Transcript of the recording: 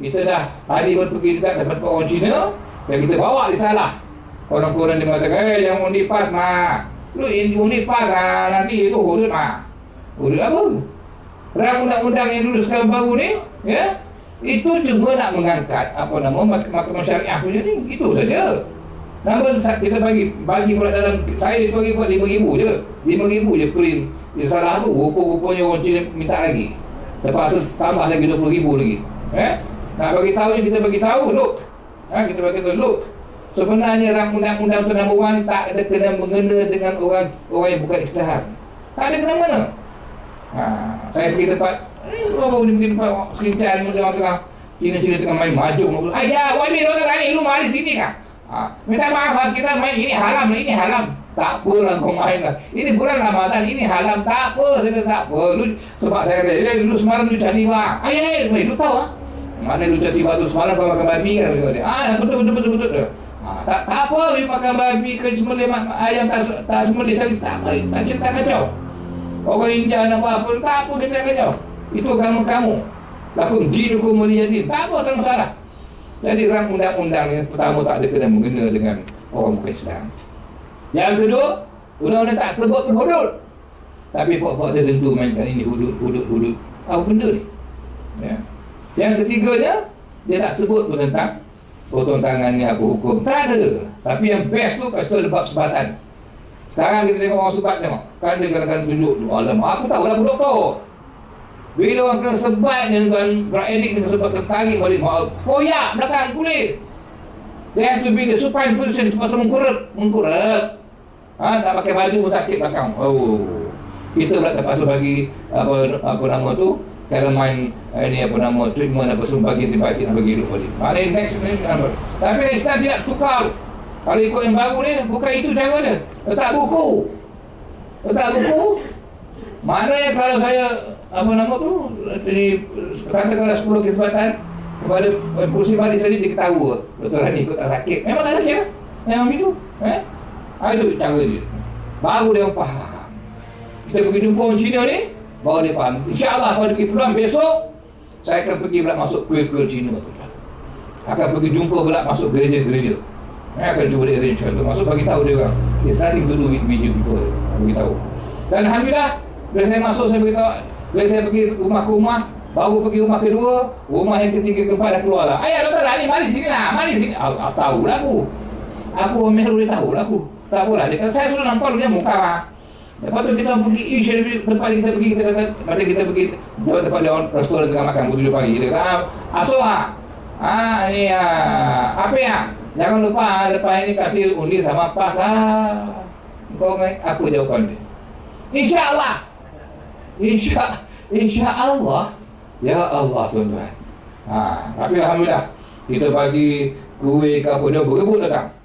kita dah tadi pun pergi dekat tempat orang Cina dan kita bawa risalah Korang-korang dia mengatakan Eh jangan undi pas mak Lu in- undi pas ah, Nanti itu hudud mak Hudud apa? Rang undang-undang yang dulu sekarang baru ni Ya Itu cuma nak mengangkat Apa nama Mahkamah syariah punya ni Itu saja Namun kita bagi bagi pula dalam saya bagi buat RM5,000 je. RM5,000 je print. Dia salah tu rupa-rupanya orang Cina minta lagi. Tu tambah lagi RM20,000 lagi. Eh? Nak bagi tahu je kita bagi tahu look. Ha, kita bagi tahu look. Sebenarnya rang undang-undang tu number one tak ada kena mengena dengan orang orang yang bukan Islam. Tak ada kena mana. Ha, saya pergi tempat eh, baru ni pergi tempat sekincaan macam orang tengah Cina-Cina tengah main mahjong. Ayah, why me orang ni lu mari sini kan? Ha, minta maaf ah, kita main ini haram, ini haram. Tak apalah kau main lah. Ini bulan Ramadan, ini haram. Tak apa, saya kata tak apa. Lu, sebab saya kata, eh, lu semalam lu cari bang. Ayah, ayah, lu tahu ah? Mana lu cari bang tu semalam kau makan babi kan? Dia ah, betul, betul, betul, betul. Ha, tak, apa, lu makan babi ke ma- ayam tak, tak sembelih. Tak, tak, tak, kita kacau. Orang India nak apa, apa, tak apa kita kacau. Itu agama kamu. Lakum dinukum waliyadin. Tak apa, tak masalah. Jadi rang undang-undang yang pertama tak ada kena mengena dengan orang bukan Islam. Yang kedua, undang-undang tak sebut hudud. Tapi pokok tertentu mainkan ini hudud, hudud, hudud. Apa benda ni? Ya. Yang ketiganya, dia tak sebut pun tentang potong tangan ni apa hukum. Tak ada. Tapi yang best tu kasih tahu bab sebatan. Sekarang kita tengok orang sebat tengok. Kan dia kadang-kadang tunjuk. Alamak, aku tahu lah aku doktor. Bila orang kena sebat dengan beradik dengan sebat tertarik balik maaf. Koyak belakang kulit. They have to be the supine position Terpaksa mengkurep Mengkurep ha, Tak pakai baju pun sakit belakang Oh Kita pula terpaksa bagi Apa apa nama tu Calamine Ini apa nama Treatment apa semua Bagi antibiotik Nak bagi hidup balik. Maknanya next ni apa. Tapi Islam tidak tukar. Kalau ikut yang baru ni Bukan itu cara dia. Letak buku. Letak buku. Maknanya kalau saya Apa nama tu Ini Katakanlah 10 kesempatan kepada Pusi Malik tadi dia ketawa. Dr. Rani kau tak sakit. Memang tak sakit lah Memang itu eh? Itu cara dia. Baru dia faham. Kita pergi jumpa orang Cina ni Baru dia faham InsyaAllah kalau pergi peluang besok Saya akan pergi pula masuk kuil-kuil Cina Akan pergi jumpa pula masuk gereja-gereja Saya akan cuba dia arrange tu Masuk bagi tahu dia orang to do with video people Bagi tahu Dan Alhamdulillah Bila saya masuk saya beritahu Bila saya pergi rumah ke rumah Baru pergi rumah kedua, rumah yang ketiga keempat dah keluar lah. Ayah doktor Ali, mari sini lah, mari sini. Ah, ah, tahu lah aku. Aku Meru dia tahu lah aku. Tak apalah, dia kata saya sudah nampak dia muka lah. Lepas tu kita pergi dari tempat kita pergi, kita kata, kata kita pergi tempat-tempat dia orang restoran tengah makan pukul 7 pagi. Dia kata, ah, aso ah. Ah, ini ah, apa ya? Jangan lupa ah, lepas ini kasih undi sama pas ah. Kau ingat aku jawapan dia. InsyaAllah. Insya Insya Allah. Ya Allah tuan-tuan. Ha, tapi alhamdulillah kita bagi kuih ke apa dia berebut datang.